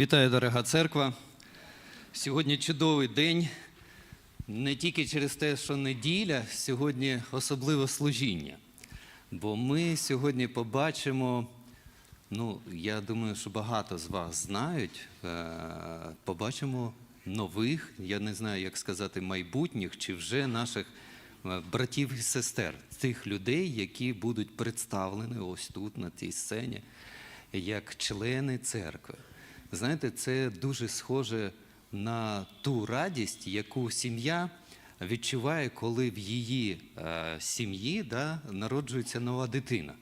Вітаю, дорога церква. Сьогодні чудовий день. Не тільки через те, що неділя, сьогодні особливе служіння. Бо ми сьогодні побачимо, ну, я думаю, що багато з вас знають, е, побачимо нових, я не знаю, як сказати, майбутніх чи вже наших е, братів і сестер, тих людей, які будуть представлені ось тут, на цій сцені, як члени церкви. Знаєте, це дуже схоже на ту радість, яку сім'я відчуває, коли в її е, сім'ї да, народжується нова дитина.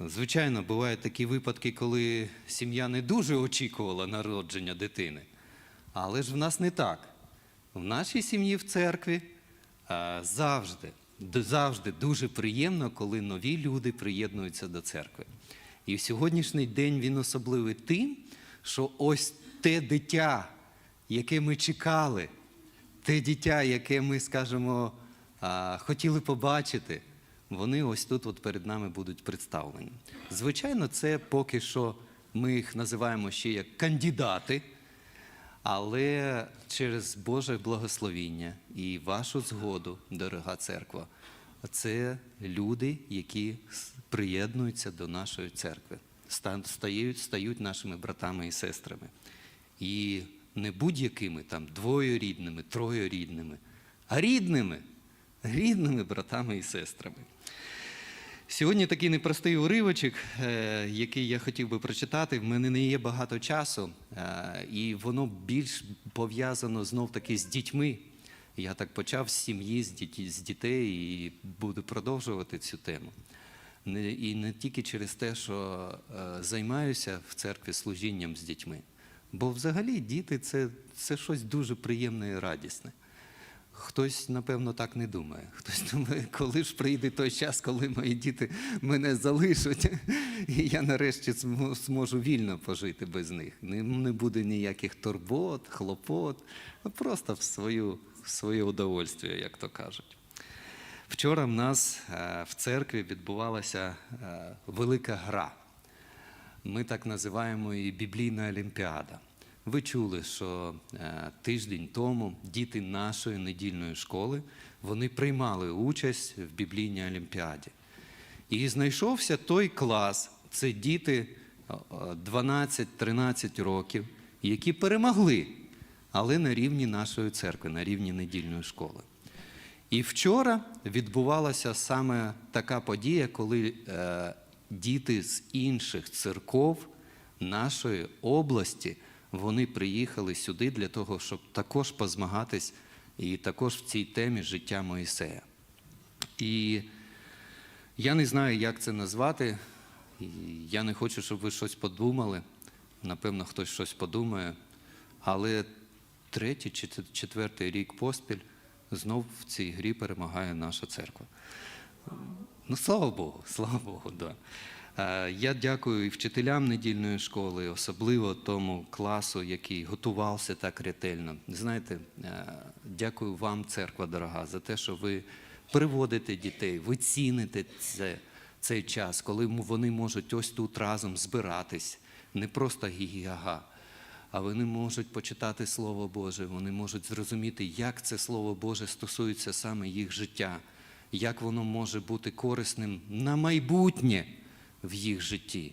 Звичайно, бувають такі випадки, коли сім'я не дуже очікувала народження дитини. Але ж в нас не так. В нашій сім'ї в церкві е, завжди, завжди дуже приємно, коли нові люди приєднуються до церкви. І сьогоднішній день він особливий тим, що ось те дитя, яке ми чекали, те дитя, яке ми, скажімо, хотіли побачити, вони ось тут от перед нами будуть представлені. Звичайно, це поки що ми їх називаємо ще як кандидати, але через Боже благословіння і вашу згоду, дорога церква, це люди, які приєднуються до нашої церкви, стають, стають нашими братами і сестрами. І не будь-якими там двоюрідними, троюрідними, а рідними, рідними братами і сестрами. Сьогодні такий непростий уривочок, е, який я хотів би прочитати. В мене не є багато часу, е, і воно більш пов'язано знов таки з дітьми. Я так почав з сім'ї, з дітей і буду продовжувати цю тему. І не тільки через те, що е, займаюся в церкві служінням з дітьми. Бо взагалі діти це, це щось дуже приємне і радісне. Хтось, напевно, так не думає. Хтось думає, коли ж прийде той час, коли мої діти мене залишать, і я нарешті зможу вільно пожити без них. Не, буде ніяких турбот, хлопот, а просто в, свою, в своє удовольствие, як то кажуть. Вчора в нас е, в церкві відбувалася е, велика гра. Ми так називаємо її біблійна олімпіада. Ви чули, що е, тиждень тому діти нашої недільної школи вони приймали участь в біблійній олімпіаді. І знайшовся той клас, це діти е, е, 12-13 років, які перемогли, але на рівні нашої церкви, на рівні недільної школи. І вчора відбувалася саме така подія, коли е, діти з інших церков нашої області вони приїхали сюди для того, щоб також позмагатись і також в цій темі життя Моїсея. І я не знаю, як це назвати. Я не хочу, щоб ви щось подумали. Напевно, хтось щось подумає. Але третій чи четвертий рік поспіль знов в цій грі перемагає наша церква. Ну, слава Богу, слава Богу, да. Е, Я дякую і вчителям недільної школи, особливо тому класу, який готувався так ретельно. Знаєте, е, дякую вам, церква дорога, за те, що ви приводите дітей, ви ціните це, цей час, коли вони можуть ось тут разом збиратись, не просто гі-гі-га, а вони можуть почитати Слово Боже, вони можуть зрозуміти, як це Слово Боже стосується саме їх життя, як воно може бути корисним на майбутнє в їх житті.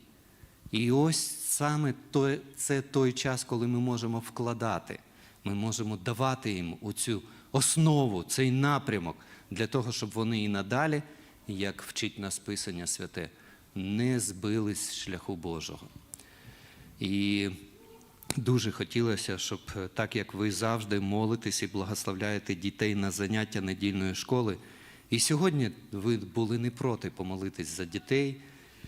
І ось саме той, це той час, коли ми можемо вкладати, ми можемо давати їм оцю основу, цей напрямок для того, щоб вони і надалі, як вчить нас Писання Святе, не збились з шляху Божого. І дуже хотілося, щоб е, так як ви завжди молитесь і благословляєте дітей на заняття недільної школи, і сьогодні ви були не проти помолитись за дітей,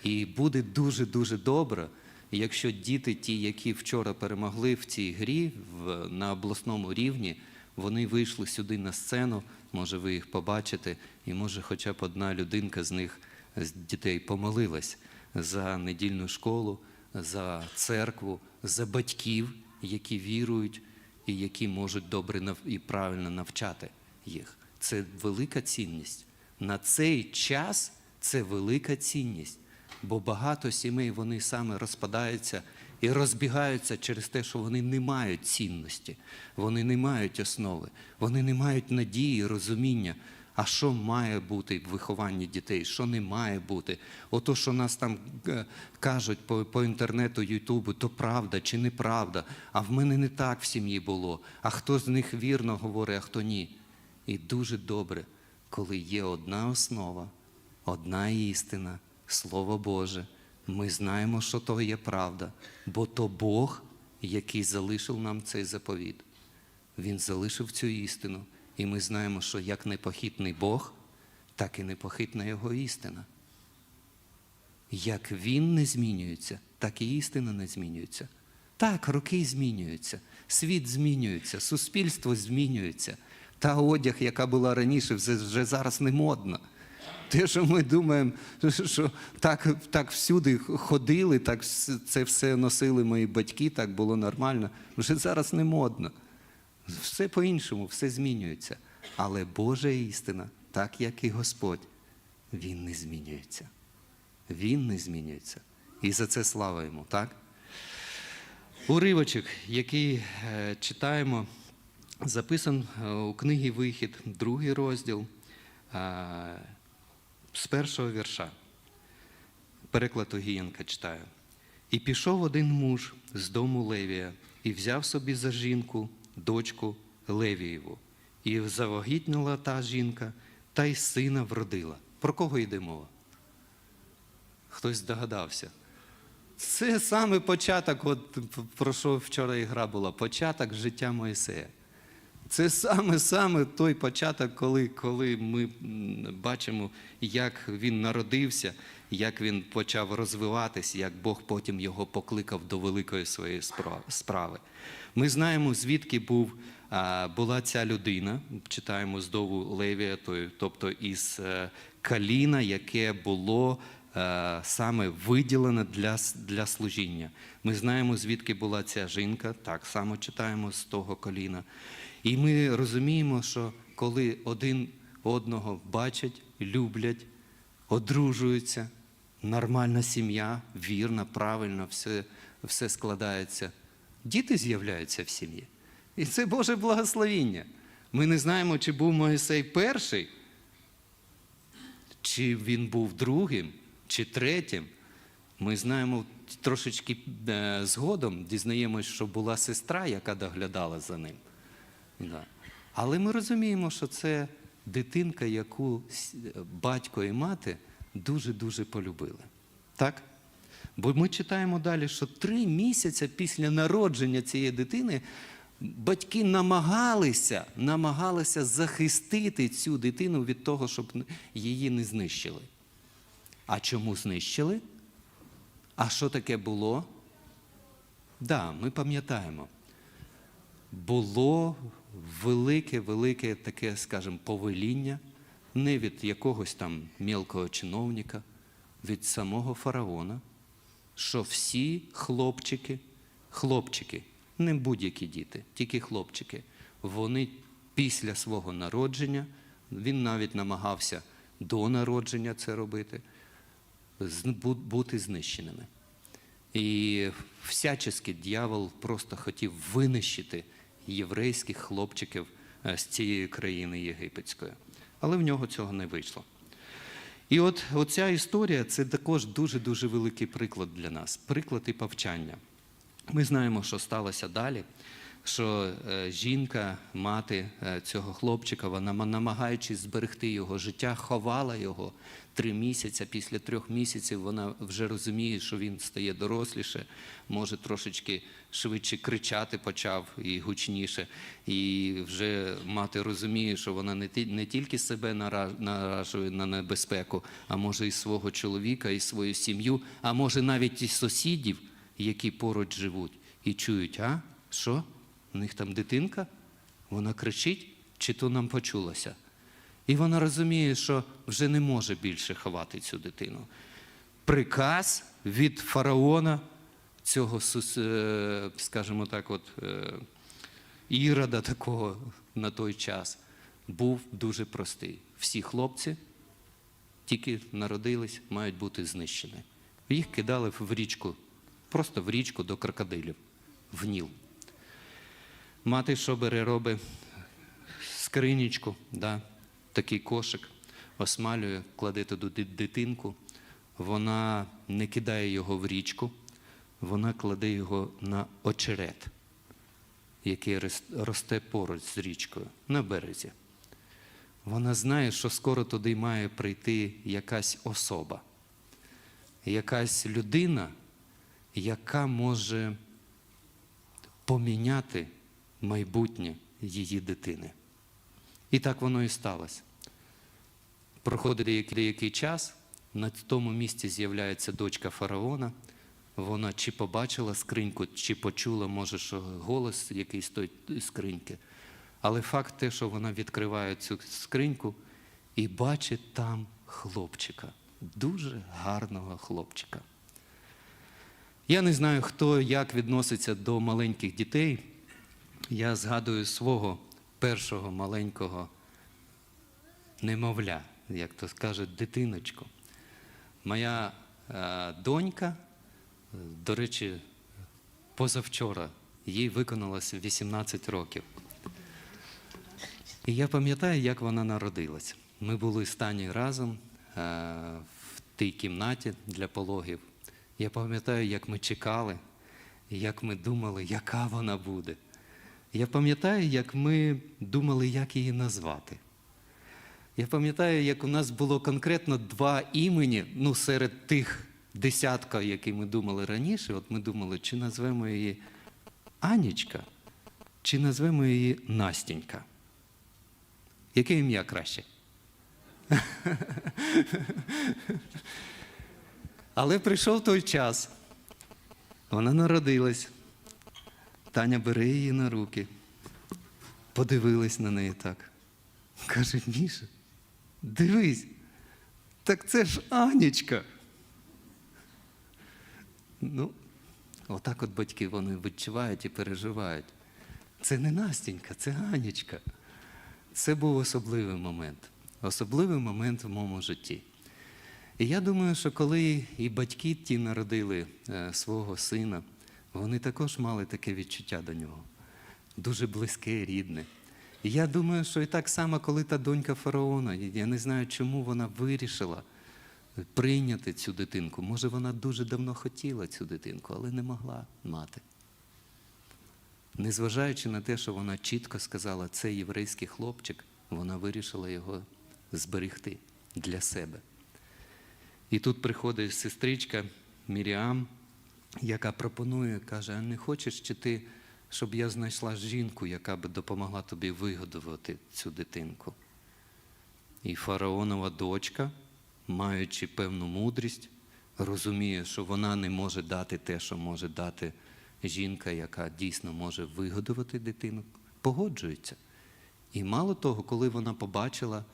і буде дуже-дуже добре, якщо діти, ті, які вчора перемогли в цій грі в, на обласному рівні, вони вийшли сюди на сцену, може ви їх побачите, і може хоча б одна людинка з них, з дітей, помолилась за недільну школу, за церкву, за батьків, які вірують і які можуть добре і правильно навчати їх. Це велика цінність. На цей час це велика цінність, бо багато сімей вони саме розпадаються і розбігаються через те, що вони не мають цінності, вони не мають основи, вони не мають надії, розуміння. А що має бути в вихованні дітей, що не має бути? Ото, що нас там е, кажуть по, по інтернету, Ютубу, то правда чи неправда. А в мене не так в сім'ї було. А хто з них вірно говорить, а хто ні. І дуже добре, коли є одна основа, одна істина, Слово Боже. Ми знаємо, що то є правда, бо то Бог, який залишив нам цей заповіт. Він залишив цю істину. І ми знаємо, що як непохитний Бог, так і непохитна Його істина. Як Він не змінюється, так і істина не змінюється. Так, роки змінюються, світ змінюється, суспільство змінюється. Та одяг, яка була раніше, вже, зараз не модна. Те, що ми думаємо, що так, так всюди ходили, так це все носили мої батьки, так було нормально, вже зараз не модно. Все по-іншому, все змінюється. Але Божа істина, так як і Господь, Він не змінюється. Він не змінюється. І за це слава йому, так? Уривочок, який е, читаємо, записан е, у книгі Вихід, другий розділ е, з першого вірша. Переклад Огієнка читаю. І пішов один муж з дому Левія, і взяв собі за жінку дочку Левієву. І завагітніла та жінка, та й сина вродила. Про кого йде мова? Хтось здогадався. Це саме початок, от про що вчора ігра була, початок життя Моїсея. Це саме саме той початок, коли, коли ми бачимо, як він народився, як він почав розвиватись, як Бог потім його покликав до великої своєї справи. Ми знаємо, звідки був, була ця людина. Читаємо з дову Левія, тобто із е, каліна, яке було е, саме виділена для, для служіння. Ми знаємо, звідки була ця жінка, так само читаємо з того коліна. І ми розуміємо, що коли один одного бачать, люблять, одружуються, нормальна сім'я, вірна, правильно, все, все складається, діти з'являються в сім'ї. І це Боже благословіння. Ми не знаємо, чи був Моїсей перший, чи він був другим, чи третім. Ми знаємо трошечки е, згодом, дізнаємось, що була сестра, яка доглядала за ним. Але ми розуміємо, що це дитинка, яку батько і мати дуже-дуже полюбили. Так? Бо ми читаємо далі, що три місяці після народження цієї дитини батьки намагалися, намагалися захистити цю дитину від того, щоб її не знищили. А чому знищили? А що таке було? Так, да, ми пам'ятаємо було велике, велике таке, скажімо, повеління не від якогось там мілкого чиновника, від самого фараона, що всі хлопчики, хлопчики, не будь-які діти, тільки хлопчики, вони після свого народження, він навіть намагався до народження це робити, бути знищеними. І всячески дьявол просто хотів винищити єврейських хлопчиків е, з цієї країни єгипетської. Але в нього цього не вийшло. І от оця історія це також дуже-дуже великий приклад для нас, приклад і повчання. Ми знаємо, що сталося далі. Що е, жінка, мати е, цього хлопчика, вона ма- намагаючись зберегти його життя, ховала його три місяці. Після трьох місяців вона вже розуміє, що він стає доросліше, може трошечки швидше кричати почав і гучніше. І вже мати розуміє, що вона не, не тільки себе нара- наражує на небезпеку, а може і свого чоловіка, і свою сім'ю, а може навіть і сусідів, які поруч живуть, і чують, а що? У них там дитинка? Вона кричить, чи то нам почулося? І вона розуміє, що вже не може більше ховати цю дитину. Приказ від фараона, цього, е, скажімо так, от, е, ірода такого на той час, був дуже простий. Всі хлопці, тільки народились, мають бути знищені. Їх кидали в річку просто в річку до крокодилів, в Ніл. Мати що бере, робить скринічку, да, такий кошик, осмалює, кладе туди дитинку. Вона не кидає його в річку, вона кладе його на очерет, який росте поруч з річкою на березі. Вона знає, що скоро туди має прийти якась особа, якась людина, яка може поміняти майбутнє її дитини. І так воно і сталося. Проходить який- який час, на тому місці з'являється дочка фараона. Вона чи побачила скриньку, чи почула, може, що голос якийсь з тої скриньки. Але факт те, що вона відкриває цю скриньку і бачить там хлопчика, дуже гарного хлопчика. Я не знаю, хто як відноситься до маленьких дітей. Я згадую свого першого маленького немовля, як то скажуть, дитиночку. Моя е, донька, до речі, позавчора їй виконалося 18 років. І я пам'ятаю, як вона народилась. Ми були стані разом е, в тій кімнаті для пологів. Я пам'ятаю, як ми чекали, як ми думали, яка вона буде. Я пам'ятаю, як ми думали, як її назвати. Я пам'ятаю, як у нас було конкретно два імені, ну, серед тих десятка, які ми думали раніше. От ми думали, чи назвемо її Анічка, чи назвемо її Настінька. Яке ім'я краще? Але прийшов той час. Вона народилась. Таня бере її на руки, подивилась на неї так. Каже, Міша, дивись, так це ж Анічка. Ну, отак от батьки вони відчувають і переживають. Це не Настінька, це Анічка. Це був особливий момент. Особливий момент в моєму житті. І я думаю, що коли і батьки ті народили е, свого сина, вони також мали таке відчуття до нього. Дуже близьке, рідне. І я думаю, що і так само, коли та донька фараона, я не знаю, чому вона вирішила прийняти цю дитинку. Може, вона дуже давно хотіла цю дитинку, але не могла мати. Незважаючи на те, що вона чітко сказала, це єврейський хлопчик, вона вирішила його зберегти для себе. І тут приходить сестричка Міріам, яка пропонує, каже: а не хочеш чи ти, щоб я знайшла жінку, яка би допомогла тобі вигодувати цю дитинку? І фараонова дочка, маючи певну мудрість, розуміє, що вона не може дати те, що може дати жінка, яка дійсно може вигодувати дитину, погоджується. І мало того, коли вона побачила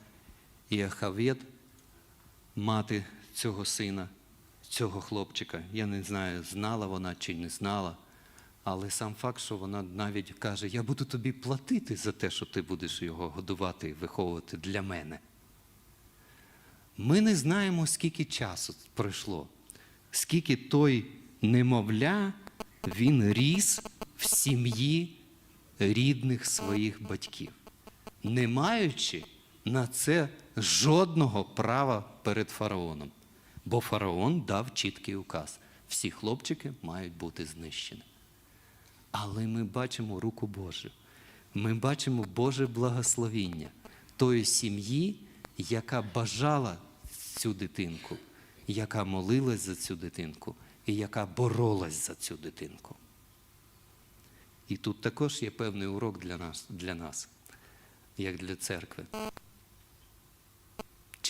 Іахавет, мати цього сина, цього хлопчика, я не знаю, знала вона чи не знала, але сам факт, що вона навіть каже, я буду тобі платити за те, що ти будеш його годувати і виховувати для мене. Ми не знаємо, скільки часу пройшло, скільки той немовля він ріс в сім'ї рідних своїх батьків, не маючи на це жодного права перед фараоном. Бо фараон дав чіткий указ: всі хлопчики мають бути знищені. Але ми бачимо руку Божу. Ми бачимо Боже благословіння тої сім'ї, яка бажала цю дитинку, яка молилась за цю дитинку і яка боролась за цю дитинку. І тут також є певний урок для нас, для нас як для церкви.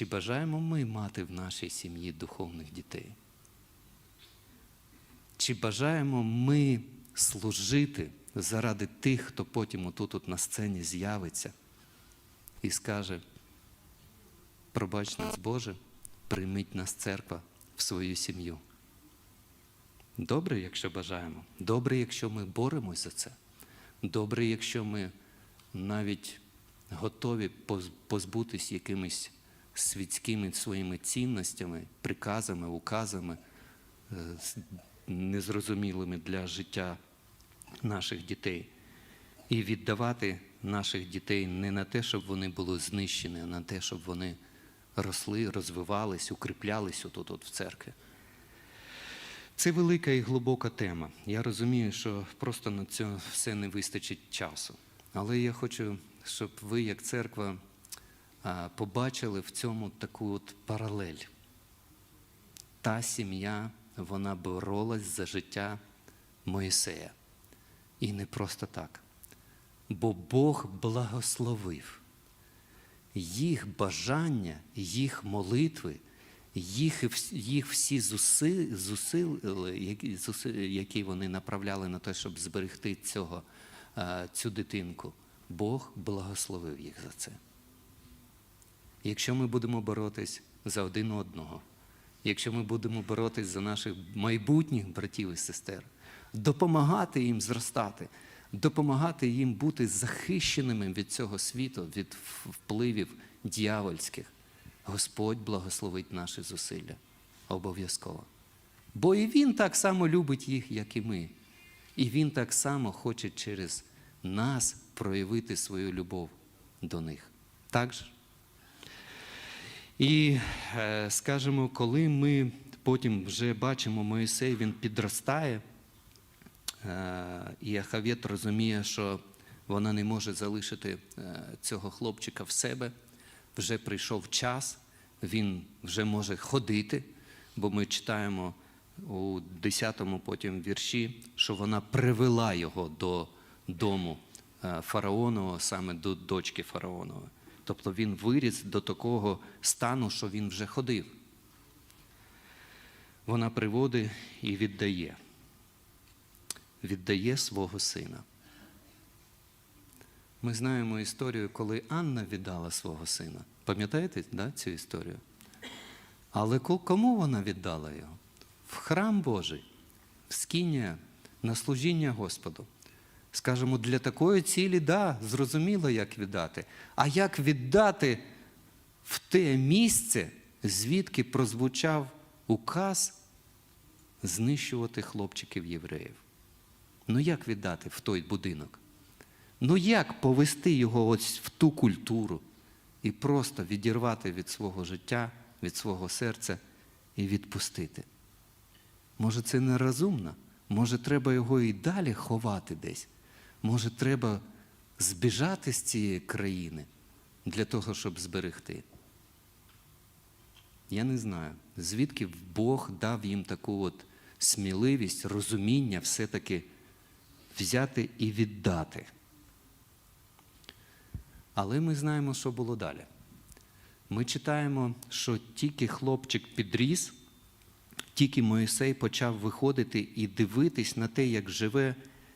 Чи бажаємо ми мати в нашій сім'ї духовних дітей? Чи бажаємо ми служити заради тих, хто потім отут от на сцені з'явиться і скаже, пробач нас, Боже, прийміть нас церква в свою сім'ю. Добре, якщо бажаємо. Добре, якщо ми боремось за це. Добре, якщо ми навіть готові позбутись якимись світськими своїми цінностями, приказами, указами, е, незрозумілими для життя наших дітей. І віддавати наших дітей не на те, щоб вони були знищені, а на те, щоб вони росли, розвивались, укріплялись отут от в церкві. Це велика і глибока тема. Я розумію, що просто на це все не вистачить часу. Але я хочу, щоб ви, як церква, побачили в цьому таку от паралель. Та сім'я, вона боролась за життя Моїсея. І не просто так. Бо Бог благословив їх бажання, їх молитви, їх, їх всі зусиль, зусиль, які, вони направляли на те, щоб зберегти цього, цю дитинку. Бог благословив їх за це. Якщо ми будемо боротись за один одного, якщо ми будемо боротись за наших майбутніх братів і сестер, допомагати їм зростати, допомагати їм бути захищеними від цього світу, від впливів дьявольських, Господь благословить наші зусилля обов'язково. Бо і Він так само любить їх, як і ми. І Він так само хоче через нас проявити свою любов до них. Так же? І е, скажімо, коли ми потім вже бачимо Моїсей, він підростає, е, і Ахавєт розуміє, що вона не може залишити е, цього хлопчика в себе. Вже прийшов час, він вже може ходити, бо ми читаємо у 10-му потім вірші, що вона привела його до дому фараонового, саме до дочки фараонової. Тобто він виріс до такого стану, що він вже ходив. Вона приводить і віддає. Віддає свого сина. Ми знаємо історію, коли Анна віддала свого сина. Пам'ятаєте да, цю історію? Але кому вона віддала його? В храм Божий, в скіння, на служіння Господу. Скажемо, для такої цілі, да, зрозуміло, як віддати. А як віддати в те місце, звідки прозвучав указ знищувати хлопчиків євреїв? Ну як віддати в той будинок? Ну як повести його ось в ту культуру і просто відірвати від свого життя, від свого серця і відпустити? Може, це нерозумно? Може, треба його і далі ховати десь? Може, треба збіжати з цієї країни для того, щоб зберегти? Я не знаю, звідки Бог дав їм таку от сміливість, розуміння все-таки взяти і віддати. Але ми знаємо, що було далі. Ми читаємо, що тільки хлопчик підріс, тільки Моїсей почав виходити і дивитись на те, як живе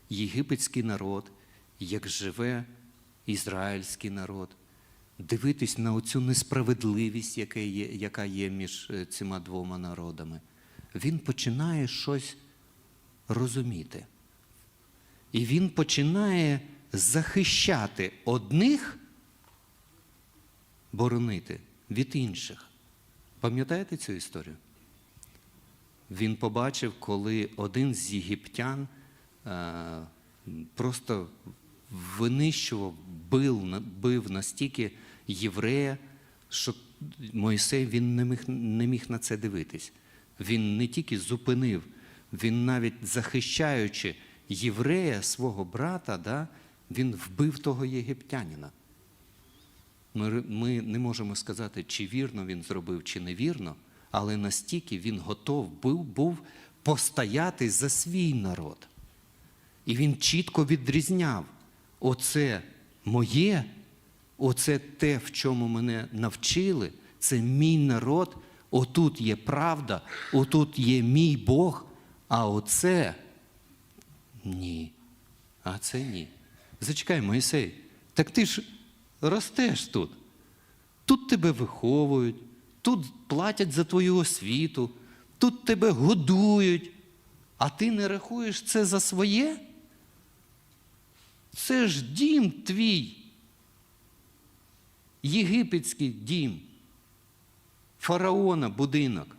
єгипетський народ, як живе ізраїльський народ, дивитись на оцю несправедливість, яка є, яка є між е, цими двома народами. Він починає щось розуміти. І він починає захищати одних, боронити від інших. Пам'ятаєте цю історію? Він побачив, коли один з єгиптян просто винищував, бив, бив настільки єврея, що Мойсей він не міг, не міг на це дивитись. Він не тільки зупинив, він навіть захищаючи єврея, свого брата, да, він вбив того єгиптянина. Ми, ми не можемо сказати, чи вірно він зробив, чи невірно, але настільки він готов був, був постояти за свій народ. І він чітко відрізняв: оце моє, оце те, в чому мене навчили, це мій народ, отут є правда, отут є мій Бог, а оце ні. А це ні. Зачекай, Моїсей, так ти ж ростеш тут. Тут тебе виховують, тут платять за твою освіту, тут тебе годують, а ти не рахуєш це за своє? Це ж дім твій. Єгипетський дім, фараона будинок.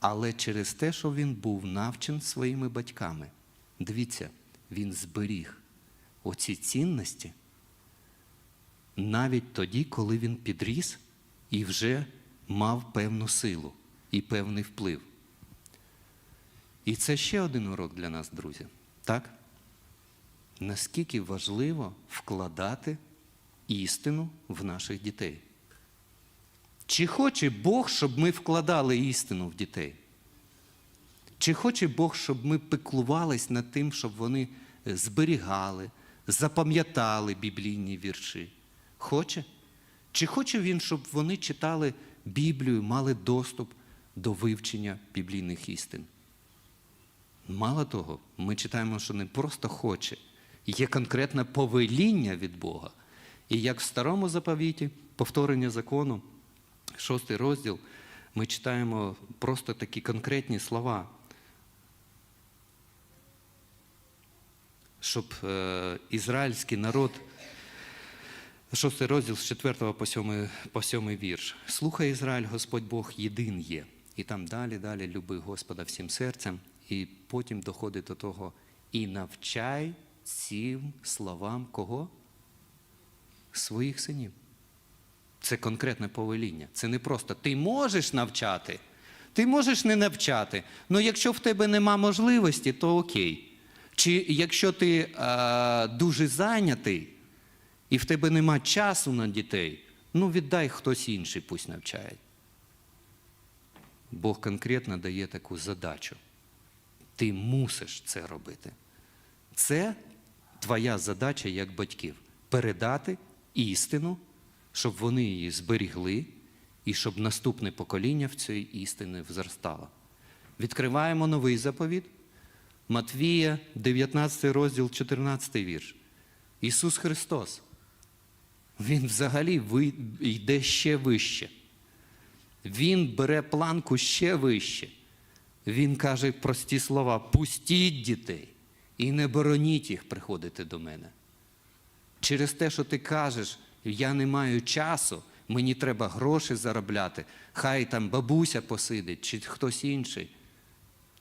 але через те, що він був навчен своїми батьками. Дивіться, він зберіг оці цінності навіть тоді, коли він підріс і вже мав певну силу і певний вплив. І це ще один урок для нас, друзі. Так? Наскільки важливо вкладати істину в наших дітей? Чи хоче Бог, щоб ми вкладали істину в дітей? Чи хоче Бог, щоб ми пеклувались над тим, щоб вони зберігали, запам'ятали біблійні вірші? Хоче? Чи хоче Він, щоб вони читали Біблію, мали доступ до вивчення біблійних істин? Мало того, ми читаємо, що не просто хоче, є конкретне повеління від Бога. І як в старому заповіті, повторення закону, шостий розділ, ми читаємо просто такі конкретні слова, щоб е, ізраїльський народ, шостий розділ з 4 по 7, по 7 вірш. Слухай Ізраїль, Господь Бог єдин є. І там далі, далі люби Господа всім серцем. І потім доходить до того, і навчай цим словам кого? Своїх синів. Це конкретне повеління. Це не просто ти можеш навчати, ти можеш не навчати. Ну якщо в тебе нема можливості, то окей. Чи якщо ти е, дуже зайнятий і в тебе нема часу на дітей, ну віддай хтось інший, пусть навчає. Бог конкретно дає таку задачу. Ти мусиш це робити. Це твоя задача як батьків передати істину, щоб вони її зберігли і щоб наступне покоління в цій істини зростало. Відкриваємо новий заповіт. Матвія, 19 розділ, 14 вірш. Ісус Христос. Він взагалі йде ще вище. Він бере планку ще вище. Він каже прості слова: пустіть дітей і не бороніть їх приходити до мене. Через те, що ти кажеш, я не маю часу, мені треба гроші заробляти, хай там бабуся посидить, чи хтось інший.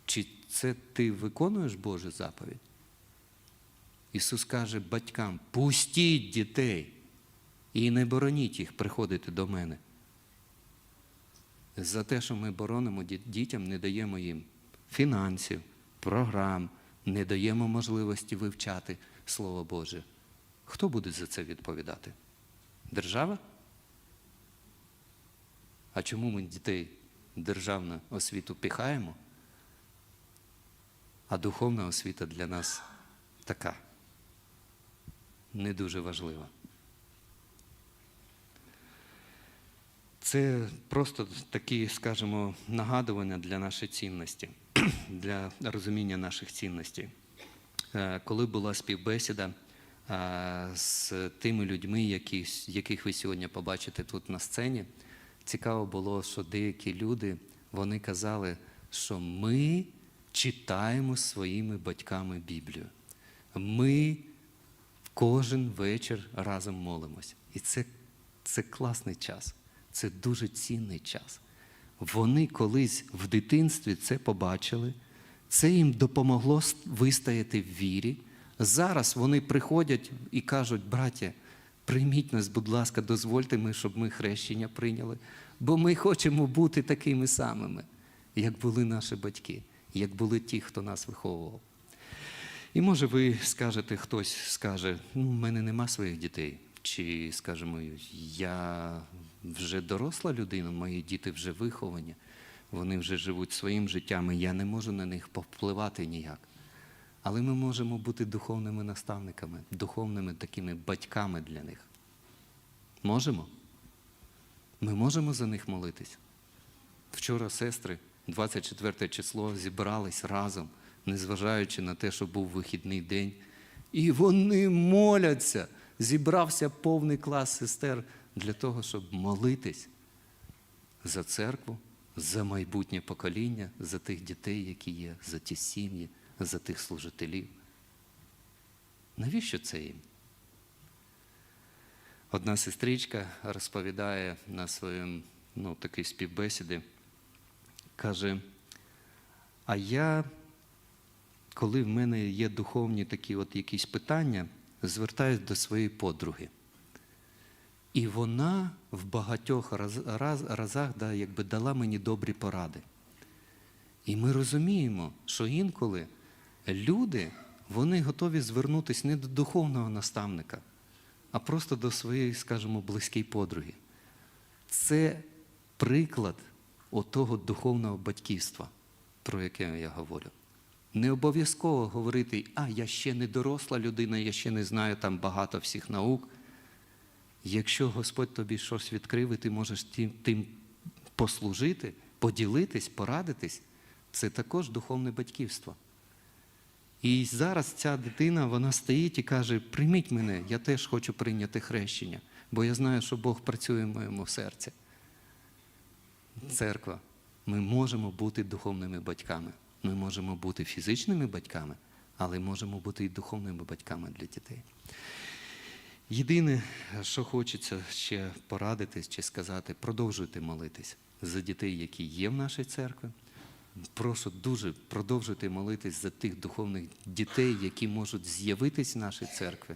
Чи це ти виконуєш Божу заповідь? Ісус каже батькам: пустіть дітей і не бороніть їх приходити до мене. За те, що ми боронимо дітям, не даємо їм фінансів, програм, не даємо можливості вивчати Слово Боже. Хто буде за це відповідати? Держава? А чому ми дітей державну освіту піхаємо? А духовна освіта для нас така не дуже важлива. Це просто такі, скажімо, нагадування для нашої цінності, для розуміння наших цінностей. Е, Коли була співбесіда е, з тими людьми, яких ви сьогодні побачите тут на сцені, цікаво було, що деякі люди вони казали, що ми читаємо своїми батьками Біблію. Ми кожен вечір разом молимось. І це, це класний час, це дуже цінний час. Вони колись в дитинстві це побачили, це їм допомогло вистояти в вірі. Зараз вони приходять і кажуть, браття, прийміть нас, будь ласка, дозвольте ми, щоб ми хрещення прийняли, бо ми хочемо бути такими самими, як були наші батьки, як були ті, хто нас виховував. І може ви скажете, хтось скаже, ну, в мене нема своїх дітей. Чи скажемо, я вже доросла людина, мої діти вже виховані, вони вже живуть своїм життям, і я не можу на них повпливати ніяк. Але ми можемо бути духовними наставниками, духовними такими батьками для них. Можемо? Ми можемо за них молитись. Вчора сестри, 24 число, зібрались разом, незважаючи на те, що був вихідний день. І вони моляться. Зібрався повний клас сестер для того, щоб молитись за церкву, за майбутнє покоління, за тих дітей, які є, за ті сім'ї, за тих служителів. Навіщо це їм? Одна сестричка розповідає на своєму ну, такій співбесіді, каже, А я, коли в мене є духовні такі от якісь питання, звертаюсь до своєї подруги. І вона в багатьох раз, раз, разах да, якби дала мені добрі поради. І ми розуміємо, що інколи люди вони готові звернутися не до духовного наставника, а просто до своєї, скажімо, близької подруги. Це приклад отого духовного батьківства, про яке я говорю. Не обов'язково говорити, а я ще не доросла людина, я ще не знаю там багато всіх наук. Якщо Господь тобі щось відкрив, і ти можеш тим, тим послужити, поділитись, порадитись, це також духовне батьківство. І зараз ця дитина вона стоїть і каже: прийміть мене, я теж хочу прийняти хрещення, бо я знаю, що Бог працює в моєму серці. Церква, ми можемо бути духовними батьками. Ми можемо бути фізичними батьками, але можемо бути і духовними батьками для дітей. Єдине, що хочеться ще порадитись чи сказати, продовжуйте молитись за дітей, які є в нашій церкві. Прошу дуже продовжуйте молитись за тих духовних дітей, які можуть з'явитись в нашій церкві.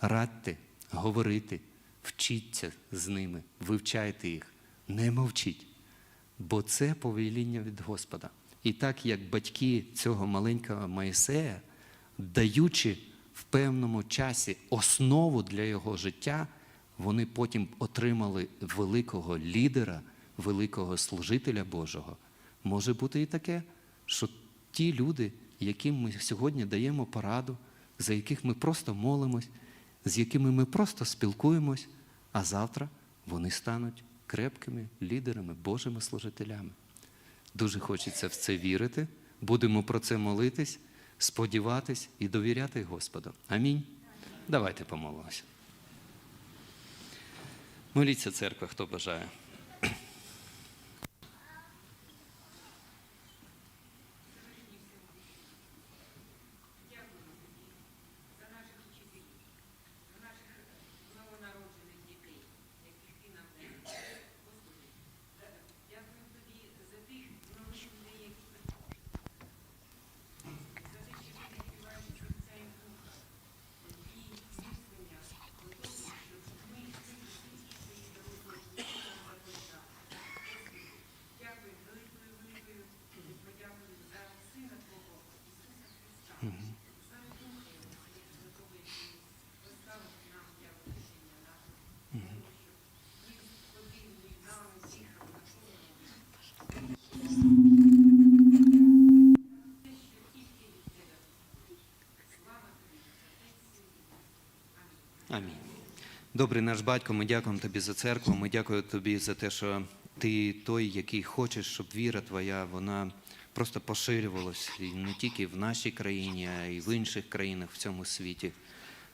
Радьте, говорити, вчіться з ними, вивчайте їх, не мовчіть, бо це повеління від Господа. І так як батьки цього маленького Моїсея, даючи в певному часі основу для його життя, вони потім отримали великого лідера, великого служителя Божого. Може бути і таке, що ті люди, яким ми сьогодні даємо пораду, за яких ми просто молимось, з якими ми просто спілкуємось, а завтра вони стануть крепкими лідерами, Божими служителями. Дуже хочеться в це вірити. Будемо про це молитись, сподіватись і довіряти Господу. Амінь. Давайте помолимося. Моліться, церква, хто бажає. за наших вчителів, за наших новонароджених дітей, яких ти нам даєш. Господи, за- дякую тобі за тих нових людей, які приходять. За те, що ти відкриваєш серця і духа, і зміцнення до того, щоб ми йшли до світі свої дороги життя. Господи, дякую великою великою подякую за Сина Твого, Ісуса Христа. За Духа Його Святого, який поставив нам для вирішення наших, тому що Він ходив між нами, дихав, наповнював нас. Те, що тільки від тебе. Слава тобі, Отець, Син і Дух. Амінь. Амінь. Добрий наш батько, ми дякуємо тобі за церкву. Ми дякуємо тобі за те, що ти той, який хочеш, щоб віра твоя вона просто поширювалась і не тільки в нашій країні, а й в інших країнах в цьому світі.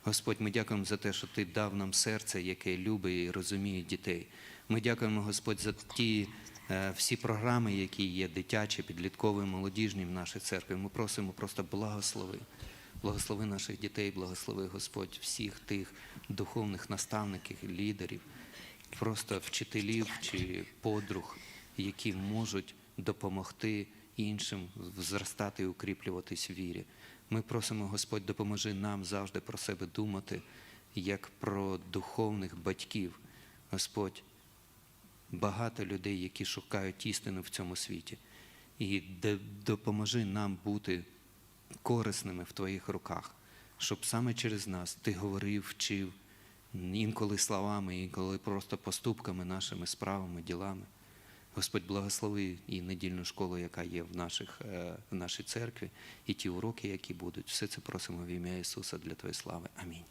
Господь, ми дякуємо за те, що ти дав нам серце, яке любить і розуміє дітей. Ми дякуємо, Господь, за ті е, всі програми, які є дитячі, підліткові, молодіжні в нашій церкві. Ми просимо просто благослови. Благослови наших дітей, благослови Господь всіх тих духовних наставників, лідерів, просто вчителів чи подруг, які можуть допомогти іншим зростати і укріплюватись в вірі. Ми просимо, Господь, допоможи нам завжди про себе думати, як про духовних батьків. Господь, багато людей, які шукають істину в цьому світі. І допоможи нам бути корисними в Твоїх руках, щоб саме через нас Ти говорив, вчив, інколи словами, інколи просто поступками, нашими справами, ділами. Господь, благослови і недільну школу, яка є в, наших, е, в нашій церкві, і ті уроки, які будуть. Все це просимо в ім'я Ісуса для Твоєї слави. Амінь.